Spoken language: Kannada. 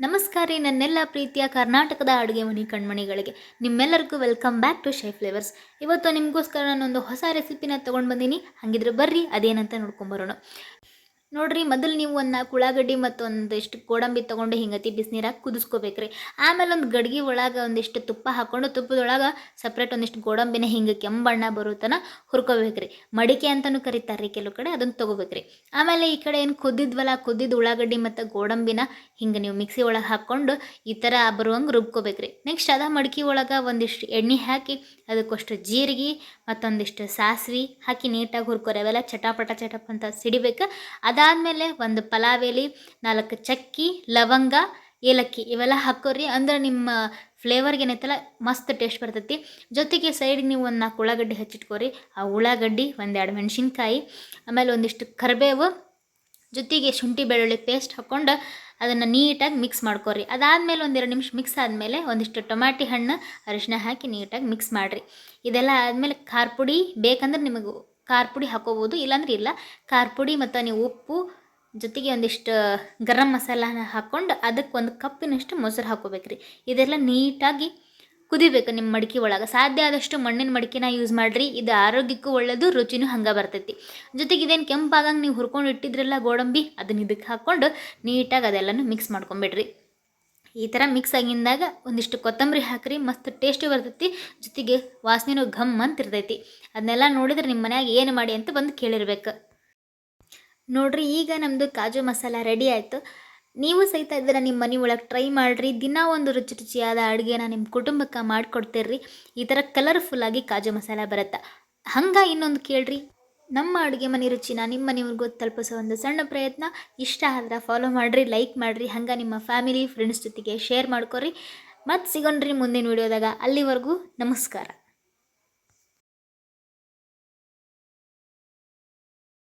ನಮಸ್ಕಾರ ನನ್ನೆಲ್ಲ ಪ್ರೀತಿಯ ಕರ್ನಾಟಕದ ಅಡುಗೆ ಮನೆ ಕಣ್ಮಣಿಗಳಿಗೆ. ನಿಮ್ಮೆಲ್ಲರಿಗೂ welcome back to shy flavours ಇವತ್ತು ನಿಮಗೋಸ್ಕರ ನಾನೊಂದು ಹೊಸ ರೆಸಿಪಿನ ತೊಗೊಂಡು ಬಂದೀನಿ. ಹಾಗಿದ್ರೆ ಬರ್ರಿ, ಅದೇನಂತ ನೋಡ್ಕೊಂಬರೋಣ ನೋಡ್ರಿ, ಮೊದಲು ನೀವು ಒಂದು ಉಳ್ಳಾಗಡ್ಡಿ ಮತ್ತು ಒಂದಿಷ್ಟು ಗೋಡಂಬಿ ತೊಗೊಂಡು ಹಿಂಗತಿ ಬಿಸಿನೀರಾಗ ಕುದಿಸ್ಕೋಬೇಕ್ರಿ. ಆಮೇಲೆ ಒಂದು ಗಡ್ಗೆ ಒಳಗೆ ಒಂದಿಷ್ಟು ತುಪ್ಪ ಹಾಕ್ಕೊಂಡು ತುಪ್ಪದೊಳಗೆ ಸಪ್ರೇಟ್ ಒಂದಿಷ್ಟು ಗೋಡಂಬಿನ ಹಿಂಗೆ ಕೆಂಬಣ್ಣ ಬರೋ ತನಕ ಹುರ್ಕೋಬೇಕ್ರಿ. ಮಡಿಕೆ ಅಂತಲೂ ಕರಿತಾರೆ ರೀ ಕೆಲವು ಕಡೆ ಅದನ್ನು ತೊಗೋಬೇಕ್ರಿ. ಆಮೇಲೆ ಈ ಕಡೆ ಏನು ಕುದ್ದಿದ್ವಲ್ಲ ಕುದ್ದಿದ್ದು ಉಳ್ಳಾಗಡ್ಡಿ ಮತ್ತು ಗೋಡಂಬಿನ ಹಿಂಗೆ ನೀವು ಮಿಕ್ಸಿ ಒಳಗೆ ಹಾಕ್ಕೊಂಡು ಈ ಥರ ಬರುವಂಗೆ ರುಬ್ಕೋಬೇಕ್ರಿ. ನೆಕ್ಸ್ಟ್ ಅದ ಮಡಿಕೆ ಒಳಗೆ ಒಂದಿಷ್ಟು ಎಣ್ಣೆ ಹಾಕಿ, ಅದಕ್ಕೊಷ್ಟು ಜೀರಿಗೆ ಮತ್ತೊಂದಿಷ್ಟು ಸಾಸಿವೆ ಹಾಕಿ ನೀಟಾಗಿ ಹುರ್ಕೋರಿ. ಅವೆಲ್ಲ ಚಟಾಪಟ ಚಟಪ್ ಅಂತ ಸಿಡಿಬೇಕು. ಅದಾದಮೇಲೆ ಒಂದು ಪಲಾವ್ ನಾಲ್ಕು ಚಕ್ಕಿ, ಲವಂಗ, ಏಲಕ್ಕಿ ಇವೆಲ್ಲ ಹಾಕೋರಿ ಅಂದ್ರೆ ನಿಮ್ಮ ಫ್ಲೇವರ್ಗೆ ಏನೈತಲ್ಲ ಮಸ್ತ್ ಟೇಸ್ಟ್ ಬರ್ತೈತಿ. ಜೊತೆಗೆ ಸೈಡ್ ನೀವು ಒಂದು ನಾಲ್ಕು ಉಳ್ಳಾಗಡ್ಡಿ ಹಚ್ಚಿಟ್ಕೋರಿ. ಆ ಉಳ್ಳಾಗಡ್ಡಿ, ಒಂದೆರಡು ಮೆಣಸಿನ್ಕಾಯಿ, ಆಮೇಲೆ ಒಂದಿಷ್ಟು ಕರಿಬೇವು, ಜೊತೆಗೆ ಶುಂಠಿ ಬೆಳ್ಳುಳ್ಳಿ ಪೇಸ್ಟ್ ಹಾಕ್ಕೊಂಡು ಅದನ್ನು ನೀಟಾಗಿ ಮಿಕ್ಸ್ ಮಾಡ್ಕೊರಿ ಅದಾದಮೇಲೆ ಒಂದೆರಡು ನಿಮಿಷ ಮಿಕ್ಸ್ ಆದಮೇಲೆ ಒಂದಿಷ್ಟು ಟೊಮಾಟಿ ಹಣ್ಣು ಅರಿಶಿನ ಹಾಕಿ ನೀಟಾಗಿ ಮಿಕ್ಸ್ ಮಾಡಿರಿ. ಇದೆಲ್ಲ ಆದಮೇಲೆ ಖಾರ ಪುಡಿ ಬೇಕಂದ್ರೆ ನಿಮಗೆ ಖಾರ ಪುಡಿ ಹಾಕೋಬೋದು. ಇಲ್ಲಾಂದ್ರೆ ಇಲ್ಲ. ಖಾರ ಪುಡಿ ಮತ್ತು ನೀವು ಉಪ್ಪು, ಜೊತೆಗೆ ಒಂದಿಷ್ಟು ಗರಂ ಮಸಾಲಾನ ಹಾಕ್ಕೊಂಡು ಅದಕ್ಕೆ ಒಂದು ಕಪ್ಪಿನಷ್ಟು ಮೊಸರು ಹಾಕೋಬೇಕ್ರಿ. ಇದೆಲ್ಲ ನೀಟಾಗಿ ಕುದಿಬೇಕು ನಿಮ್ಮ ಮಡಿಕೆ ಒಳಗೆ. ಸಾಧ್ಯ ಆದಷ್ಟು ಮಣ್ಣಿನ ಮಡಿಕೆನ ಯೂಸ್ ಮಾಡಿರಿ. ಇದು ಆರೋಗ್ಯಕ್ಕೂ ಒಳ್ಳೆಯದು ರುಚಿನೂ ಹಂಗೆ ಬರ್ತೈತಿ. ಜೊತೆಗೆ ಇದೇನು ಕೆಂಪಾಗಂಗೆ ನೀವು ಹುರ್ಕೊಂಡು ಇಟ್ಟಿದ್ರಲ್ಲ ಗೋಡಂಬಿ, ಅದನ್ನ ಇದಕ್ಕೆ ಹಾಕ್ಕೊಂಡು ನೀಟಾಗಿ ಅದೆಲ್ಲನೂ ಮಿಕ್ಸ್ ಮಾಡ್ಕೊಂಬಿಡ್ರಿ. ಈ ಥರ ಮಿಕ್ಸ್ ಆಗಿಂದಾಗ ಒಂದಿಷ್ಟು ಕೊತ್ತಂಬರಿ ಹಾಕ್ರಿ, ಮಸ್ತ್ ಟೇಸ್ಟಿ ಬರ್ತೈತಿ. ಜೊತೆಗೆ ವಾಸನೆನೂ ಘಮ್ ಅಂತ ಇರ್ತೈತಿ. ಅದನ್ನೆಲ್ಲ ನೋಡಿದ್ರೆ ನಿಮ್ಮ ಮನ್ಯಾಗ ಏನು ಮಾಡಿ ಅಂತ ಬಂದು ಕೇಳಿರ್ಬೇಕು. ನೋಡ್ರಿ, ಈಗ ನಮ್ಮದು ಕಾಜು ಮಸಾಲ ರೆಡಿ ಆಯಿತು. ನೀವು ಸಹಿತ ಇದನ್ನು ನಿಮ್ಮ ಮನೆ ಒಳಗೆ ಟ್ರೈ ಮಾಡಿರಿ. ದಿನ ಒಂದು ರುಚಿ ರುಚಿಯಾದ ಅಡುಗೆನ ನಿಮ್ಮ ಕುಟುಂಬಕ್ಕೆ ಮಾಡಿಕೊಡ್ತೀರಿ ಈ ಥರ ಕಲರ್ಫುಲ್ಲಾಗಿ ಕಾಜು ಮಸಾಲ ಬರುತ್ತೆ. ಹಂಗೆ ಇನ್ನೊಂದು ಕೇಳ್ರಿ. ನಮ್ಮ ಅಡುಗೆ ಮನೆ ರುಚಿನ, ನಿಮ್ಮ ಮನೆಯವ್ರಿಗೂ ತಲುಪಿಸೋ ಒಂದು ಸಣ್ಣ ಪ್ರಯತ್ನ. ಇಷ್ಟ ಆದ್ರೆ ಫಾಲೋ ಮಾಡಿರಿ ಲೈಕ್ ಮಾಡಿರಿ. ಹಂಗೆ ನಿಮ್ಮ ಫ್ಯಾಮಿಲಿ ಫ್ರೆಂಡ್ಸ್ ಜೊತೆಗೆ ಶೇರ್ ಮಾಡ್ಕೊರಿ. ಮತ್ತು ಸಿಗೋಣ್ರಿ ಮುಂದಿನ ವಿಡಿಯೋದಾಗ ಅಲ್ಲಿವರೆಗೂ ನಮಸ್ಕಾರ.